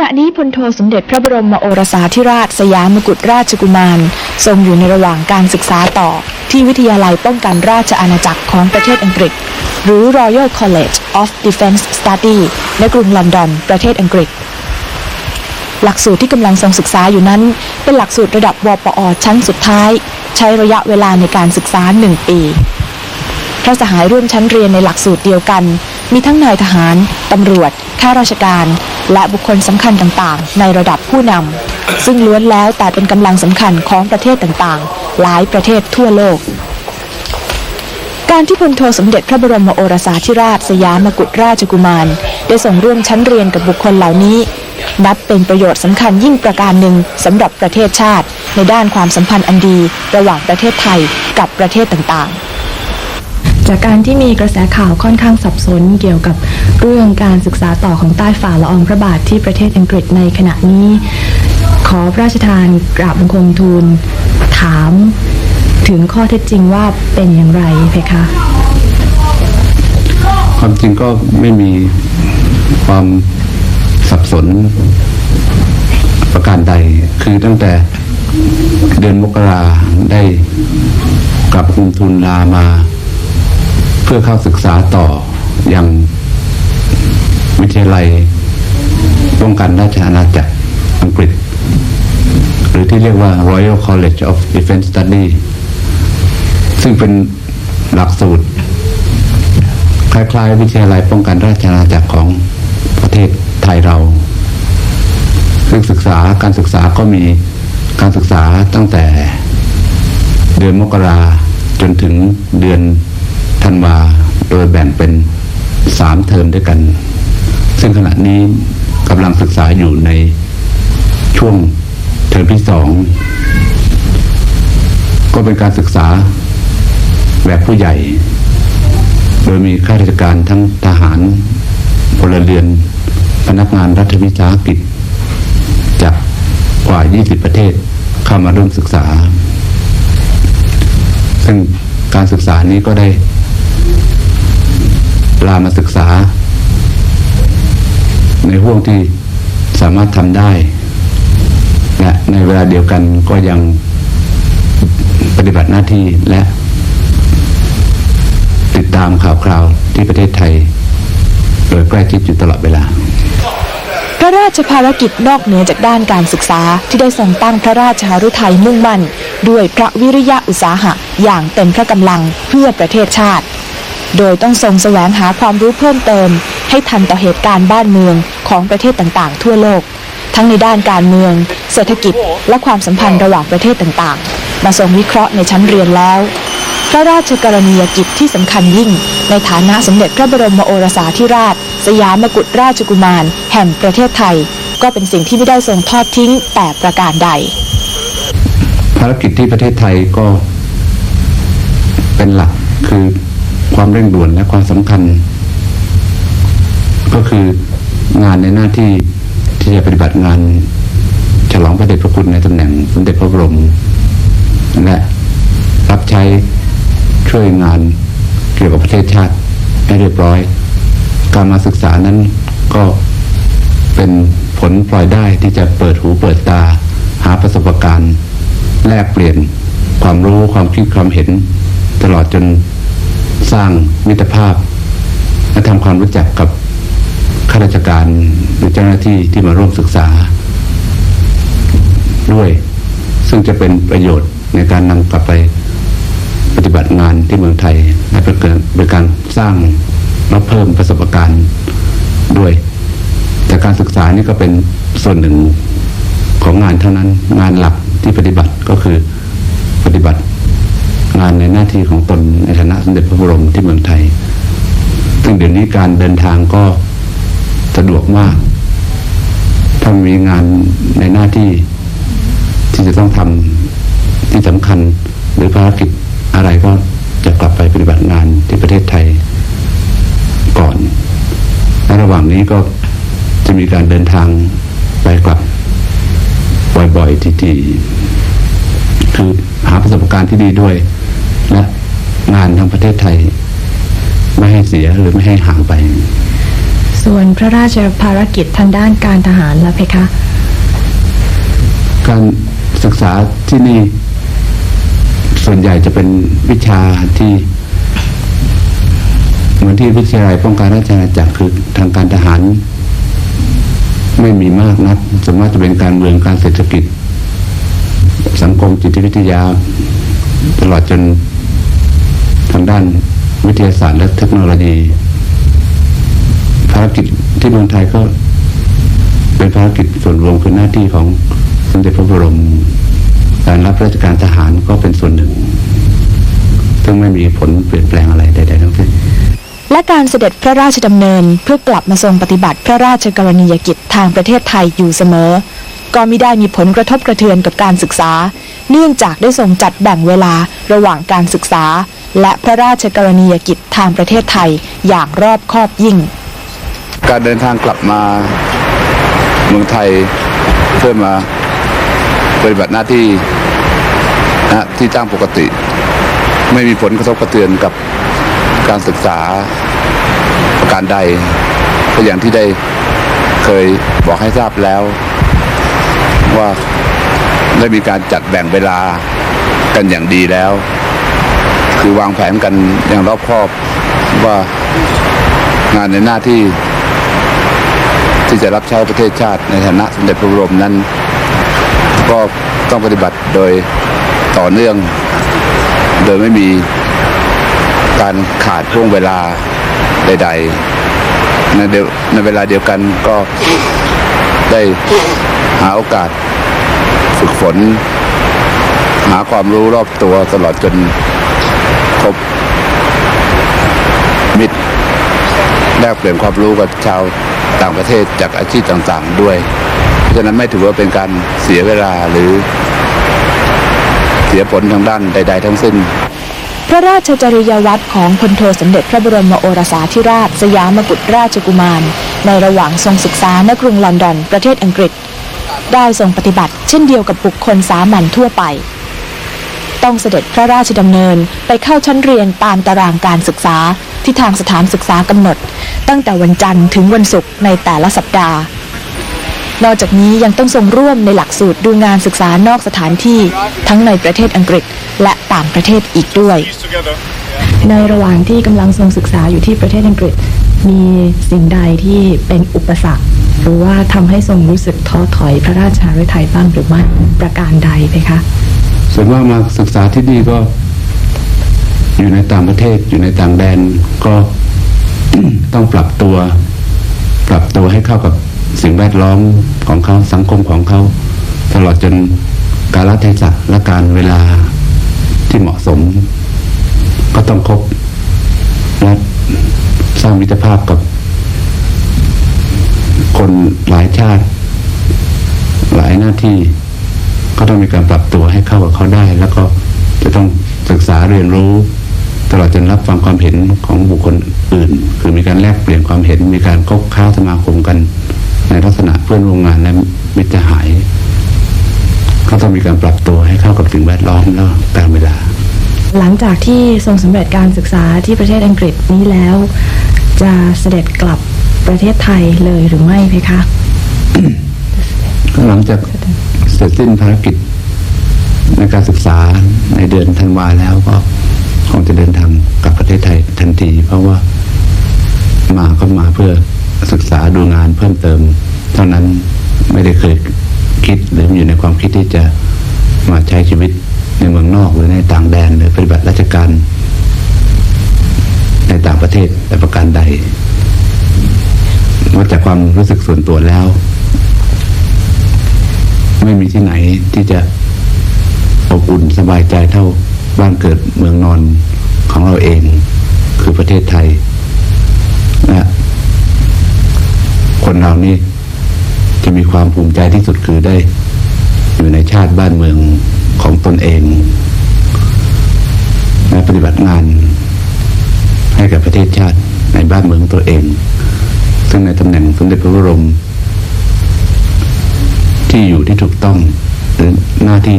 ณะนี้พลโทสมเด็จพระบรมโอรสาธิราชสยามกุฎราชกุมาร ทรงอยู่ในระหว่างการศึกษาต่อ ที่วิทยาลัยป้องกันราชอาณาจักรของประเทศอังกฤษ หรือ Royal College of Defence Study ในกรุงลอนดอน ประเทศอังกฤษ หลักสูตรที่กำลังทรงศึกษาอยู่นั้น เป็นหลักสูตรระดับวปอชั้นสุดท้าย ใช้ระยะเวลาในการศึกษาหนึ่งปีพระสหายร่วมชั้นเรียนในหลักสูตรเดียวกัน มีทั้งนายทหาร ตำรวจ ข้าราชการ และบุคคลสำคัญต่างๆ ในระดับผู้นำซึ่งล้วนแล้วแต่เป็นกำลังสำคัญของประเทศต่างๆ หลายประเทศทั่วโลก การที่พลโทสมเด็จพระบรมโอรสาธิราชสยามกุฎราชกุมาร ได้ส่งร่วมชั้นเรียนกับบุคคลเหล่านี้ นับเป็นประโยชน์สำคัญยิ่งประการหนึ่งสำหรับประเทศชาติ ในด้านความสัมพันธ์อันดี ระหว่างประเทศไทยกับประเทศต่างๆจากการที่มีกระแสข่าวค่อนข้างสับสนเกี่ยวกับ เรื่องการศึกษาต่อของใต้ฝ่าละอองพระบาทที่ประเทศอังกฤษในขณะนี้ ขอพระราชทานกราบบังคมทูลถามถึงข้อเท็จจริงว่าเป็นอย่างไรเพคะ ความจริงก็ไม่มีความสับสนประการใด คือตั้งแต่เดือนมกราได้กลับคุมทุนลามา เพื่อเข้าศึกษาต่ออยัง วิทยาลัยป้องกันราชอาณาจักรอังกฤษ หรือที่เรียกว่า Royal College of Defence Study ซึ่งเป็นหลักสูตร คล้ายๆ วิทยาลัยป้องกันราชอาณาจักรของประเทศไทยเรา ซึ่งศึกษาการศึกษาก็มีการศึกษาตั้งแต่เดือนมกราจนถึงเดือนธันวาโดยแบ่งเป็นสามเทอมด้วยกัน ซึ่งขณะนี้กำลังศึกษาอยู่ในช่วงเทอมที่สอง ก็เป็นการศึกษาแบบผู้ใหญ่ โดยมีข้าราชการทั้งทหารพลเรือน พนักงานรัฐวิสาหกิจ จากกว่า 20 ประเทศเข้ามาร่วมศึกษา ซึ่งการศึกษานี้ก็ได้ลามาศึกษา ในห่วงที่สามารถทำได้และในเวลาเดียวกันก็ยังปฏิบัติหน้าที่และ ติดตามข่าวคราวที่ประเทศไทย โดยใกล้ชิดอยู่ตลอดเวลา พระราชภารกิจนอกเหนือจากด้านการศึกษาที่ได้ทรงตั้งพระราชหฤทัยมุ่งมั่น ด้วยพระวิริยะอุตสาหะ อย่างเต็มพระกำลังเพื่อประเทศชาติ โดยต้องทรงแสวงหาความรู้เพิ่มเติม ให้ทันต่อเหตุการณ์บ้านเมืองของประเทศต่างๆ ทั่วโลก ทั้งในด้านการเมือง เศรษฐกิจ และความสัมพันธ์ระหว่างประเทศต่างๆ มาทรงวิเคราะห์ในชั้นเรียนแล้ว พระราชกรณียกิจที่สำคัญยิ่ง ในฐานะสมเด็จพระบรมโอรสาธิราช สยามกุฎราชกุมาร แห่งประเทศไทย ก็เป็นสิ่งที่ไม่ได้ทรงทอดทิ้งแต่ประการใด ภารกิจที่ประเทศไทยก็เป็นหลักคือความเร่งด่วนและความสำคัญ ก็คืองานในหน้าที่ที่จะปฏิบัติงานฉลองพระเดชพระคุณในตำแหน่งสมเด็จพระบรม และรับใช้ช่วยงานเกี่ยวกับประเทศชาติให้เรียบร้อย การมาศึกษานั้นก็เป็นผลปล่อยได้ที่จะเปิดหูเปิดตา หาประสบการณ์แลกเปลี่ยนความรู้ความคิดความเห็น ตลอดจนสร้างมิตรภาพ และทำความรู้จักกับ ข้าราชการหรือเจ้าหน้าที่ที่มาร่วมศึกษาด้วย ซึ่งจะเป็นประโยชน์ในการนำกลับไปปฏิบัติงานที่เมืองไทยและเป็นการการสร้างและเพิ่มประสบการณ์ด้วยแต่การศึกษานี่ก็เป็นส่วนหนึ่งของงานเท่านั้นงานหลักที่ปฏิบัติก็คือปฏิบัติงานในหน้าที่ของตนในฐานะสมเด็จพระบรมที่เมืองไทยซึ่งเดี๋ยวนี้การเดินทางก็ สะดวกมาก ถ้ามีงานในหน้าที่ที่จะต้องทำที่สำคัญหรือภารกิจอะไรก็จะกลับไปปฏิบัติงานที่ประเทศไทยก่อนและระหว่างนี้ก็จะมีการเดินทางไปกลับ บ่อยๆทีๆคือหาประสบการณ์ที่ดีด้วย และงานทางประเทศไทย ไม่ให้เสียหรือไม่ให้ห่างไป ส่วนพระราชภารกิจทางด้านการทหารล่ะเพคะ การศึกษาที่นี่ ส่วนใหญ่จะเป็นวิชาที่เหมือนที่วิทยาลัยป้องกันราชอาณาจักรคือทางการทหาร ไม่มีมากนักส่วนมากจะเป็นการเมืองการเศรษฐกิจ สังคมจิตวิทยา ตลอดจนทางด้านวิทยาศาสตร์และเทคโนโลยีารกิจที่เมืองไทยก็เป็นภารกิจส่วนรวมคือหน้าที่ของสมเด็จพระบรม การรับราชการทหารก็เป็นส่วนหนึ่ง ซึ่งไม่มีผลเปลี่ยนแปลงอะไรใดๆทั้งสิ้นและการเสด็จพระราชดำเนินเพื่อกลับมาทรงปฏิบัติพระราชกรณียกิจทางประเทศไทยอยู่เสมอ ก็มิได้มีผลกระทบกระเทือนกับการศึกษา เนื่องจากได้ทรงจัดแบ่งเวลาระหว่างการศึกษา และพระราชกรณียกิจทางประเทศไทยอย่างรอบคอบยิ่ง การเดินทางกลับมาเมืองไทยเพื่อมาปฏิบัติหน้าที่นะที่จ้างปกติ ไม่มีผลกระทบกระเทือนกับการศึกษาประการใดก็อย่างที่ได้เคยบอกให้ทราบแล้ว ว่าได้มีการจัดแบ่งเวลากันอย่างดีแล้ว คือวางแผนกันอย่างรอบคอบว่างานในหน้าที่ ที่จะรับใช้ประเทศชาติในฐานะสมเด็จพระบรมนั้น ก็ต้องปฏิบัติโดยต่อเนื่อง โดยไม่มีการขาดช่วงเวลาใด ๆ ในเดียวในเวลาเดียวกันก็ได้หาโอกาสฝึกฝน หาความรู้รอบตัวตลอดจนครบมิตรแลกเปลี่ยนความรู้กับชาว ต่างประเทศจากอาชีพต่างๆด้วย เพราะฉะนั้นไม่ถือว่าเป็นการเสียเวลาหรือเสียผลทางด้านใด ๆ ทั้งสิ้น พระราชจริยวัตรของพลโทสมเด็จพระบรมโอรสาธิราช สยามกุฎราชกุมาร ในระหว่างทรงศึกษาณกรุงลอนดอนประเทศอังกฤษ ได้ทรงปฏิบัติเช่นเดียวกับบุคคลสามัญทั่วไป ต้องเสด็จพระราชดำเนินไปเข้าชั้นเรียนตามตารางการศึกษา ที่ทางสถานศึกษากำหนด ตั้งแต่วันจันทร์ถึงวันศุกร์ในแต่ละสัปดาห์ นอกจากนี้ยังต้องทรงร่วมในหลักสูตรดูงานศึกษานอกสถานที่ทั้งในประเทศอังกฤษและต่างประเทศอีกด้วย ในระหว่างที่กำลังทรงศึกษาอยู่ที่ประเทศอังกฤษ มีสิ่งใดที่เป็นอุปสรรคหรือว่าทำให้ทรงรู้สึกท้อถอยพระราชาฤทัยบ้างหรือไม่ประการใดเพคะส่วนว่ากมาศึกษาที่นี่ก็ อยู่ในต่างประเทศอยู่ในต่างแดนก็ต้องปรับตัว ปรับตัวให้เข้ากับสิ่งแวดล้อมของเขาสังคมของเขาตลอดจนกาลเทศะและการเวลาที่เหมาะสม ก็ต้องคบและสร้างมิตรภาพกับ คนหลายชาติ หลายหน้าที่ก็ต้องมีการปรับตัวให้เข้ากับเขาได้ แล้วก็จะต้องศึกษาเรียนรู้ ตลอดจนรับฟังความเห็นของบุคคลอื่น คือมีการแลกเปลี่ยนความเห็น มีการคบค้าสมาคมกัน ในลักษณะเพื่อนร่วมงานและมิตรสหาย ก็ต้องมีการปรับตัวให้เข้ากับสิ่งแวดล้อมแล้วตามเวลา หลังจากที่ทรงสำเร็จการศึกษาที่ประเทศอังกฤษนี้แล้ว จะเสด็จกลับประเทศไทยเลยหรือไม่เพคะก็หลังจากเสร็จสิ้นภารกิจในการศึกษาในเดือนธันวาแล้วก็ คงจะเดินทางกลับประเทศไทยทันที เพราะว่ามาก็มาเพื่อศึกษาดูงานเพิ่มเติม เท่านั้นไม่ได้เคยคิดหรืออยู่ในความคิดที่จะมาใช้ชีวิตในเมืองนอกหรือในต่างแดนหรือปฏิบัติราชการในต่างประเทศแต่ประการใดนอกจากความรู้สึกส่วนตัวแล้ว ไม่มีที่ไหนที่จะอบอุ่นสบายใจเท่า บ้านเกิดเมืองนอนของเราเองคือประเทศไทยนะคนเรานี่จะมีความภูมิใจที่สุดคือได้ อยู่ในชาติบ้านเมืองของตนเองและปฏิบัติงาน ให้กับประเทศชาติในบ้านเมืองตัวเอง ซึ่งในตำแหน่งสมเด็จพระบรมที่อยู่ที่ถูกต้องหรือหน้าที่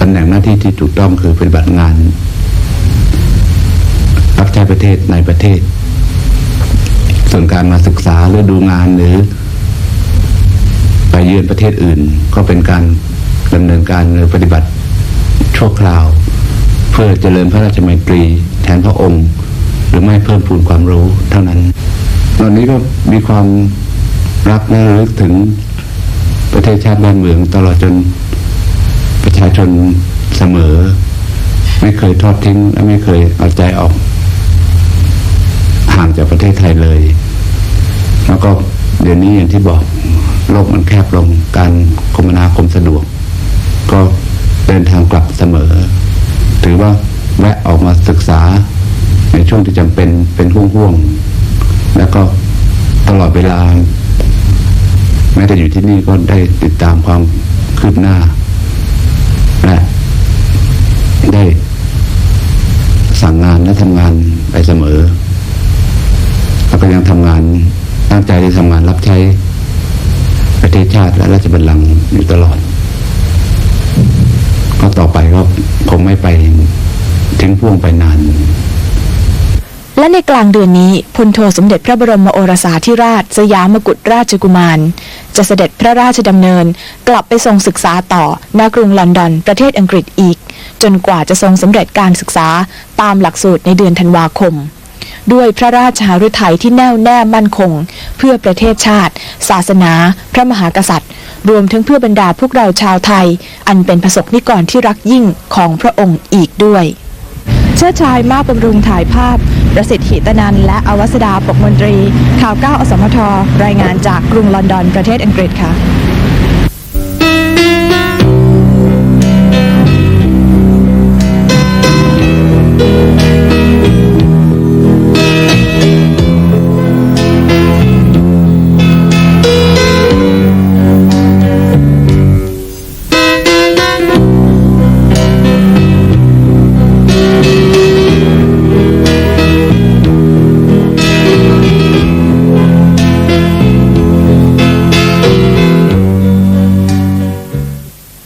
ตำแหน่งหน้าที่ที่ถูกต้องคือปฏิบัติงาน รับใช้ประเทศในประเทศ ส่วนการมาศึกษาหรือดูงานหรือ ไปเยือนประเทศอื่น ก็เป็นการดำเนินการหรือปฏิบัติชั่วคราว เพื่อเจริญพระราชมัยตรีแทนพระองค์ หรือไม่เพิ่มพูนความรู้เท่านั้นตอนนี้ก็มีความรักและระลึกถึงประเทศชาติบ้านเมืองตลอดจน ประชาชนเสมอ ไม่เคยทอดทิ้งและไม่เคยเอาใจออกห่างจากประเทศไทยเลย แล้วก็เดี๋ยวนี้อย่างที่บอกโลกมันแคบลงการคมนาคมสะดวก ก็เดินทางกลับเสมอ ถือว่าแวะออกมาศึกษาในช่วงที่จำเป็นเป็นห่วงๆแล้วก็ตลอดเวลาแม้แต่อยู่ที่นี่ก็ได้ติดตามความคืบหน้า และได้สั่งงานและทำงานไปเสมอ แล้วก็ยังทำงานตั้งใจที่ทำงานรับใช้ประเทศชาติและราชบัลลังก์อยู่ตลอด ก็ต่อไปก็คงไม่ไปทิ้งพ่วงไปนาน และในกลางเดือนนี้พลโทสมเด็จพระบรมโอรสาธิราช สยามกุฎราชกุมาร จะเสด็จพระราชดำเนิน กลับไปทรงศึกษาต่อณกรุงลอนดอน ประเทศอังกฤษอีก จนกว่าจะทรงสำเร็จการศึกษาตามหลักสูตรในเดือนธันวาคม ด้วยพระราชหฤทัยที่แน่วแน่มั่นคง เพื่อประเทศชาติ ศาสนา พระมหากษัตริย์ รวมทั้งเพื่อบรรดาพวกเราชาวไทย อันเป็นประสบนิกรที่รักยิ่งของพระองค์อีกด้วย เชิดชายมากบำรุงถ่ายภาพ ประสิทธิ์หิตนันและอวสดาปกมนตรี ข่าวเก้าอสมทรายงานจากกรุงลอนดอนประเทศอังกฤษค่ะ